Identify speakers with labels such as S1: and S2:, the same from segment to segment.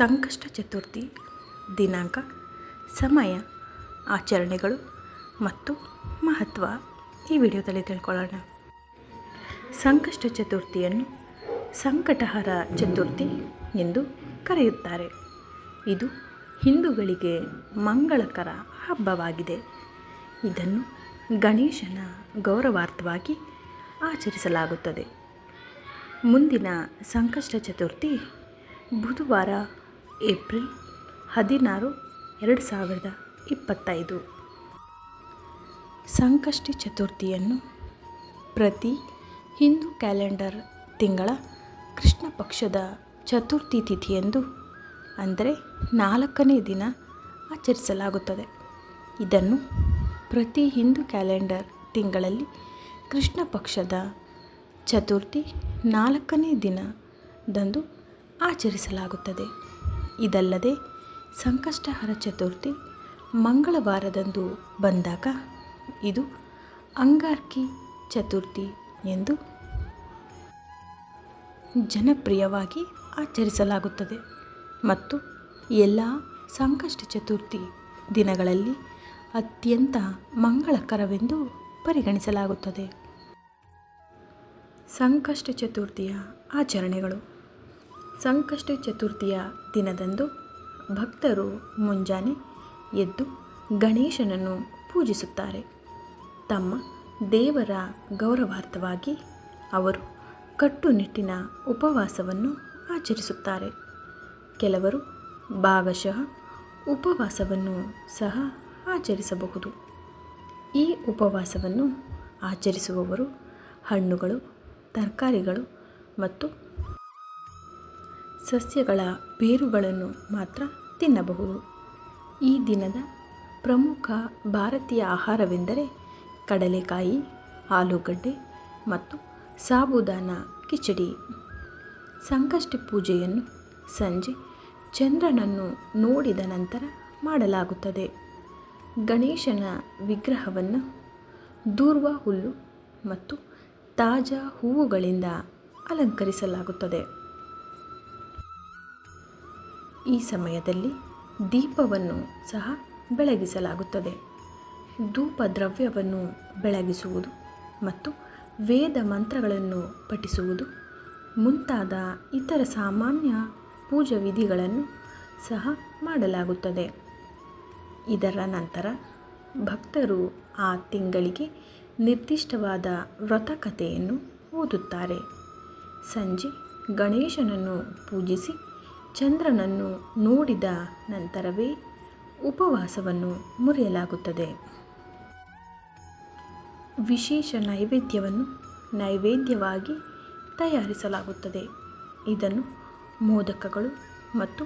S1: ಸಂಕಷ್ಟ ಚತುರ್ಥಿ, ದಿನಾಂಕ, ಸಮಯ, ಆಚರಣೆಗಳು ಮತ್ತು ಮಹತ್ವ ಈ ವಿಡಿಯೋದಲ್ಲಿ ತಿಳ್ಕೊಳ್ಳೋಣ. ಸಂಕಷ್ಟ ಚತುರ್ಥಿಯನ್ನು ಸಂಕಟಹರ ಚತುರ್ಥಿ ಎಂದು ಕರೆಯುತ್ತಾರೆ. ಇದು ಹಿಂದೂಗಳಿಗೆ ಮಂಗಳಕರ ಹಬ್ಬವಾಗಿದೆ. ಇದನ್ನು ಗಣೇಶನ ಗೌರವಾರ್ಥವಾಗಿ ಆಚರಿಸಲಾಗುತ್ತದೆ. ಮುಂದಿನ ಸಂಕಷ್ಟ ಚತುರ್ಥಿ ಬುಧವಾರ ಏಪ್ರಿಲ್ ಹದಿನಾರು, ಎರಡು ಸಾವಿರದ ಇಪ್ಪತ್ತೈದು. ಸಂಕಷ್ಟಿ ಚತುರ್ಥಿಯನ್ನು ಪ್ರತಿ ಹಿಂದೂ ಕ್ಯಾಲೆಂಡರ್ ತಿಂಗಳ ಕೃಷ್ಣ ಪಕ್ಷದ ಚತುರ್ಥಿ ತಿಥಿಯಂದು ಅಂದರೆ ನಾಲ್ಕನೇ ದಿನ ಆಚರಿಸಲಾಗುತ್ತದೆ. ಇದನ್ನು ಪ್ರತಿ ಹಿಂದೂ ಕ್ಯಾಲೆಂಡರ್ ತಿಂಗಳಲ್ಲಿ ಕೃಷ್ಣ ಪಕ್ಷದ ಚತುರ್ಥಿ ನಾಲ್ಕನೇ ದಿನದಂದು ಆಚರಿಸಲಾಗುತ್ತದೆ. ಇದಲ್ಲದೆ ಸಂಕಷ್ಟಹರ ಚತುರ್ಥಿ ಮಂಗಳವಾರದಂದು ಬಂದಾಗ ಇದು ಅಂಗಾರ್ಕಿ ಚತುರ್ಥಿ ಎಂದು ಜನಪ್ರಿಯವಾಗಿ ಆಚರಿಸಲಾಗುತ್ತದೆ. ಮತ್ತು ಎಲ್ಲ ಸಂಕಷ್ಟ ಚತುರ್ಥಿ ದಿನಗಳಲ್ಲಿ ಅತ್ಯಂತ ಮಂಗಳಕರವೆಂದು ಪರಿಗಣಿಸಲಾಗುತ್ತದೆ. ಸಂಕಷ್ಟ ಚತುರ್ಥಿಯ ಆಚರಣೆಗಳು. ಸಂಕಷ್ಟ ಚತುರ್ಥಿಯ ದಿನದಂದು ಭಕ್ತರು ಮುಂಜಾನೆ ಎದ್ದು ಗಣೇಶನನ್ನು ಪೂಜಿಸುತ್ತಾರೆ. ತಮ್ಮ ದೇವರ ಗೌರವಾರ್ಥವಾಗಿ ಅವರು ಕಟ್ಟುನಿಟ್ಟಿನ ಉಪವಾಸವನ್ನು ಆಚರಿಸುತ್ತಾರೆ. ಕೆಲವರು ಭಾಗಶಃ ಉಪವಾಸವನ್ನು ಸಹ ಆಚರಿಸಬಹುದು. ಈ ಉಪವಾಸವನ್ನು ಆಚರಿಸುವವರು ಹಣ್ಣುಗಳು, ತರಕಾರಿಗಳು ಮತ್ತು ಸಸ್ಯಗಳ ಬೇರುಗಳನ್ನು ಮಾತ್ರ ತಿನ್ನಬಹುದು. ಈ ದಿನದ ಪ್ರಮುಖ ಭಾರತೀಯ ಆಹಾರವೆಂದರೆ ಕಡಲೆಕಾಯಿ, ಆಲೂಗಡ್ಡೆ ಮತ್ತು ಸಾಬುದಾನ ಕಿಚಡಿ. ಸಂಕಷ್ಟಿ ಪೂಜೆಯನ್ನು ಸಂಜೆ ಚಂದ್ರನನ್ನು ನೋಡಿದ ನಂತರ ಮಾಡಲಾಗುತ್ತದೆ. ಗಣೇಶನ ವಿಗ್ರಹವನ್ನು ದೂರ್ವ ಹುಲ್ಲು ಮತ್ತು ತಾಜಾ ಹೂವುಗಳಿಂದ ಅಲಂಕರಿಸಲಾಗುತ್ತದೆ. ಈ ಸಮಯದಲ್ಲಿ ದೀಪವನ್ನು ಸಹ ಬೆಳಗಿಸಲಾಗುತ್ತದೆ. ಧೂಪ ದ್ರವ್ಯವನ್ನು ಬೆಳಗಿಸುವುದು ಮತ್ತು ವೇದ ಮಂತ್ರಗಳನ್ನು ಪಠಿಸುವುದು ಮುಂತಾದ ಇತರ ಸಾಮಾನ್ಯ ಪೂಜಾ ವಿಧಿಗಳನ್ನು ಸಹ ಮಾಡಲಾಗುತ್ತದೆ. ಇದರ ನಂತರ ಭಕ್ತರು ಆ ತಿಂಗಳಿಗೆ ನಿರ್ದಿಷ್ಟವಾದ ವ್ರತಕಥೆಯನ್ನು ಓದುತ್ತಾರೆ. ಸಂಜೆ ಗಣೇಶನನ್ನು ಪೂಜಿಸಿ ಚಂದ್ರನನ್ನು ನೋಡಿದ ನಂತರವೇ ಉಪವಾಸವನ್ನು ಮುರಿಯಲಾಗುತ್ತದೆ. ವಿಶೇಷ ನೈವೇದ್ಯವನ್ನು ನೈವೇದ್ಯವಾಗಿ ತಯಾರಿಸಲಾಗುತ್ತದೆ. ಇದನ್ನು ಮೋದಕಗಳು ಮತ್ತು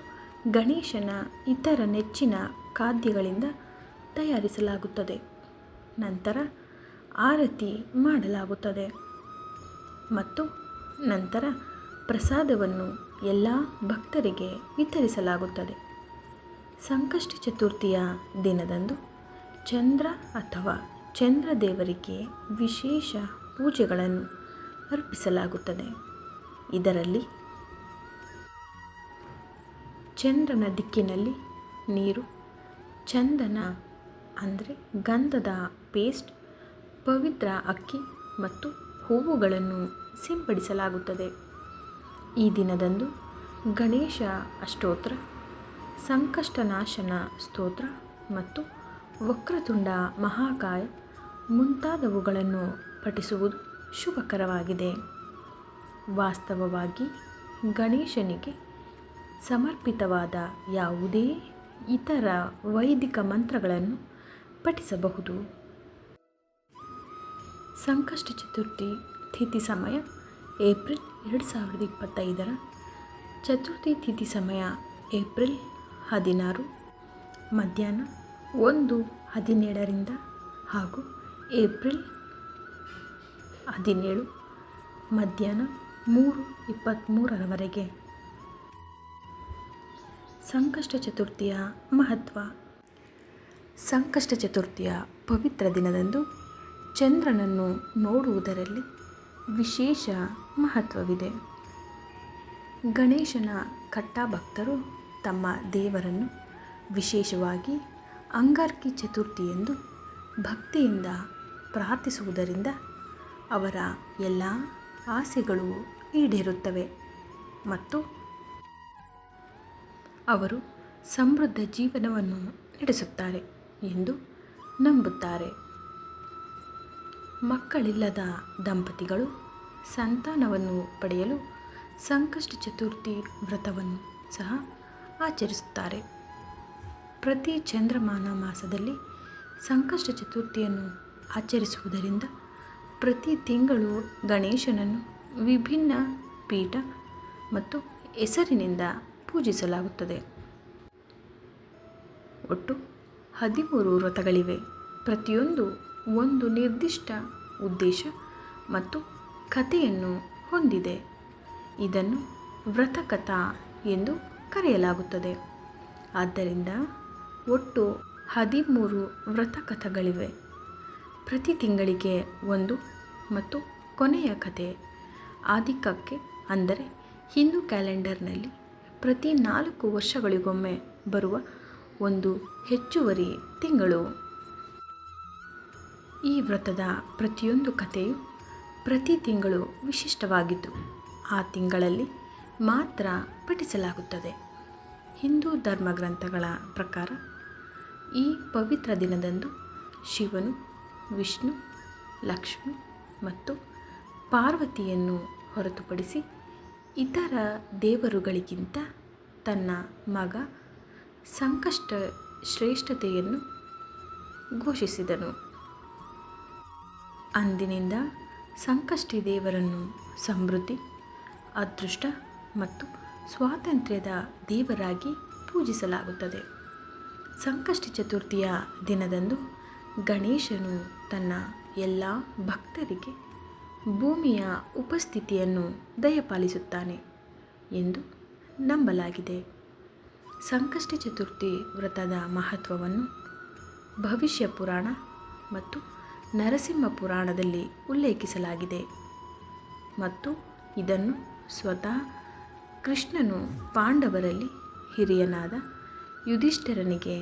S1: ಗಣೇಶನ ಇತರ ನೆಚ್ಚಿನ ಖಾದ್ಯಗಳಿಂದ ತಯಾರಿಸಲಾಗುತ್ತದೆ. ನಂತರ ಆರತಿ ಮಾಡಲಾಗುತ್ತದೆ. ಮತ್ತು ನಂತರ ಪ್ರಸಾದವನ್ನು ಎಲ್ಲ ಭಕ್ತರಿಗೆ ವಿತರಿಸಲಾಗುತ್ತದೆ. ಸಂಕಷ್ಟ ಚತುರ್ಥಿಯ ದಿನದಂದು ಚಂದ್ರ ಅಥವಾ ಚಂದ್ರ ದೇವರಿಗೆ ವಿಶೇಷ ಪೂಜೆಗಳನ್ನು ಅರ್ಪಿಸಲಾಗುತ್ತದೆ. ಇದರಲ್ಲಿ ಚಂದ್ರನ ದಿಕ್ಕಿನಲ್ಲಿ ನೀರು, ಚಂದನ ಅಂದರೆ ಗಂಧದ ಪೇಸ್ಟ್, ಪವಿತ್ರ ಅಕ್ಕಿ ಮತ್ತು ಹೂವುಗಳನ್ನು ಸಿಂಪಡಿಸಲಾಗುತ್ತದೆ. ಈ ದಿನದಂದು ಗಣೇಶ ಅಷ್ಟೋತ್ರ, ಸಂಕಷ್ಟನಾಶನ ಸ್ತೋತ್ರ ಮತ್ತು ವಕ್ರತುಂಡ ಮಹಾಕಾಯ ಮುಂತಾದವುಗಳನ್ನು ಪಠಿಸುವುದು ಶುಭಕರವಾಗಿದೆ. ವಾಸ್ತವವಾಗಿ ಗಣೇಶನಿಗೆ ಸಮರ್ಪಿತವಾದ ಯಾವುದೇ ಇತರ ವೈದಿಕ ಮಂತ್ರಗಳನ್ನು ಪಠಿಸಬಹುದು. ಸಂಕಷ್ಟ ಚತುರ್ಥಿ ತಿಥಿ ಸಮಯ ಏಪ್ರಿಲ್ ಎರಡು ಸಾವಿರದ ಇಪ್ಪತ್ತೈದರ ಚತುರ್ಥಿ ತಿಥಿ ಸಮಯ ಏಪ್ರಿಲ್ ಹದಿನಾರು, ಮಧ್ಯಾಹ್ನ ಒಂದು ಹದಿನೇಳರಿಂದ ಹಾಗೂ ಏಪ್ರಿಲ್ ಹದಿನೇಳು, ಮಧ್ಯಾಹ್ನ ಮೂರು ಇಪ್ಪತ್ತ್ಮೂರರವರೆಗೆ ಸಂಕಷ್ಟ ಚತುರ್ಥಿಯ ಮಹತ್ವ. ಸಂಕಷ್ಟ ಚತುರ್ಥಿಯ ಪವಿತ್ರ ದಿನದಂದು ಚಂದ್ರನನ್ನು ನೋಡುವುದರಲ್ಲಿ ವಿಶೇಷ ಮಹತ್ವವಿದೆ. ಗಣೇಶನ ಕಟ್ಟಾಭಕ್ತರು ತಮ್ಮ ದೇವರನ್ನು ವಿಶೇಷವಾಗಿ ಅಂಗಾರ್ಕಿ ಚತುರ್ಥಿ ಎಂದು ಭಕ್ತಿಯಿಂದ ಪ್ರಾರ್ಥಿಸುವುದರಿಂದ ಅವರ ಎಲ್ಲ ಆಸೆಗಳು ಈಡೇರುತ್ತವೆ ಮತ್ತು ಅವರು ಸಮೃದ್ಧ ಜೀವನವನ್ನು ನಡೆಸುತ್ತಾರೆ ಎಂದು ನಂಬುತ್ತಾರೆ. ಮಕ್ಕಳಿಲ್ಲದ ದಂಪತಿಗಳು ಸಂತಾನವನ್ನು ಪಡೆಯಲು ಸಂಕಷ್ಟ ಚತುರ್ಥಿ ವ್ರತವನ್ನು ಸಹ ಆಚರಿಸುತ್ತಾರೆ. ಪ್ರತಿ ಚಂದ್ರಮಾನ ಮಾಸದಲ್ಲಿ ಸಂಕಷ್ಟ ಚತುರ್ಥಿಯನ್ನು ಆಚರಿಸುವುದರಿಂದ ಪ್ರತಿ ತಿಂಗಳು ಗಣೇಶನನ್ನು ವಿಭಿನ್ನ ಪೀಠ ಮತ್ತು ಹೆಸರಿನಿಂದ ಪೂಜಿಸಲಾಗುತ್ತದೆ. ಒಟ್ಟು ಹದಿಮೂರು ವ್ರತಗಳಿವೆ. ಪ್ರತಿಯೊಂದು ಒಂದು ನಿರ್ದಿಷ್ಟ ಉದ್ದೇಶ ಮತ್ತು ಕಥೆಯನ್ನು ಹೊಂದಿದೆ. ಇದನ್ನು ವ್ರತಕಥಾ ಎಂದು ಕರೆಯಲಾಗುತ್ತದೆ. ಆದ್ದರಿಂದ ಒಟ್ಟು ಹದಿಮೂರು ವ್ರತಕಥಗಳಿವೆ. ಪ್ರತಿ ತಿಂಗಳಿಗೆ ಒಂದು ಮತ್ತು ಕೊನೆಯ ಕಥೆ. ಆದಿಕಕ್ಕೆ ಅಂದರೆ ಹಿಂದೂ ಕ್ಯಾಲೆಂಡರ್ನಲ್ಲಿ ಪ್ರತಿ ನಾಲ್ಕು ವರ್ಷಗಳಿಗೊಮ್ಮೆ ಬರುವ ಒಂದು ಹೆಚ್ಚುವರಿ ತಿಂಗಳು. ಈ ವ್ರತದ ಪ್ರತಿಯೊಂದು ಕಥೆಯು ಪ್ರತಿ ತಿಂಗಳು ವಿಶಿಷ್ಟವಾಗಿದ್ದು, ಆ ತಿಂಗಳಲ್ಲಿ ಮಾತ್ರ ಪಠಿಸಲಾಗುತ್ತದೆ. ಹಿಂದೂ ಧರ್ಮ ಗ್ರಂಥಗಳ ಪ್ರಕಾರ, ಈ ಪವಿತ್ರ ದಿನದಂದು ಶಿವನು, ವಿಷ್ಣು, ಲಕ್ಷ್ಮಿ ಮತ್ತು ಪಾರ್ವತಿಯನ್ನು ಹೊರತುಪಡಿಸಿ ಇತರ ದೇವರುಗಳಿಗಿಂತ ತನ್ನ ಮಗ ಸಂಕಷ್ಟ ಶ್ರೇಷ್ಠತೆಯನ್ನು ಘೋಷಿಸಿದನು. ಅಂದಿನಿಂದ ಸಂಕಷ್ಟಿ ದೇವರನ್ನು ಸಮೃದ್ಧಿ, ಅದೃಷ್ಟ ಮತ್ತು ಸ್ವಾತಂತ್ರ್ಯದ ದೇವರಾಗಿ ಪೂಜಿಸಲಾಗುತ್ತದೆ. ಸಂಕಷ್ಟಿ ಚತುರ್ಥಿಯ ದಿನದಂದು ಗಣೇಶನು ತನ್ನ ಎಲ್ಲ ಭಕ್ತರಿಗೆ ಭೂಮಿಯ ಉಪಸ್ಥಿತಿಯನ್ನು ದಯಪಾಲಿಸುತ್ತಾನೆ ಎಂದು ನಂಬಲಾಗಿದೆ. ಸಂಕಷ್ಟಿ ಚತುರ್ಥಿ ವ್ರತದ ಮಹತ್ವವನ್ನು ಭವಿಷ್ಯ ಪುರಾಣ ಮತ್ತು ನರಸಿಂಹ ಪುರಾಣದಲ್ಲಿ ಉಲ್ಲೇಖಿಸಲಾಗಿದೆ. ಮತ್ತು ಇದನ್ನು ಸ್ವತಃ ಕೃಷ್ಣನು ಪಾಂಡವರಲ್ಲಿ ಹಿರಿಯನಾದ ಯುಧಿಷ್ಠಿರನಿಗೆ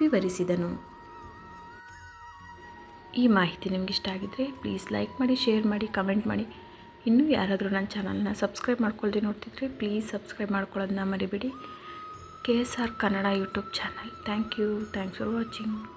S1: ವಿವರಿಸಿದನು. ಈ ಮಾಹಿತಿ ನಿಮ್ಗೆ ಇಷ್ಟ ಆಗಿದ್ದರೆ ಪ್ಲೀಸ್ ಲೈಕ್ ಮಾಡಿ, ಶೇರ್ ಮಾಡಿ, ಕಮೆಂಟ್ ಮಾಡಿ. ಇನ್ನೂ ಯಾರಾದರೂ ನನ್ನ ಚಾನಲ್ನ ಸಬ್ಸ್ಕ್ರೈಬ್ ಮಾಡ್ಕೊಳ್ದೆ ನೋಡ್ತಿದ್ರೆ ಪ್ಲೀಸ್ ಸಬ್ಸ್ಕ್ರೈಬ್ ಮಾಡ್ಕೊಳ್ಳೋದನ್ನ ಮರಿಬೇಡಿ. K S R Kannada YouTube channel. Thank you. Thanks for watching.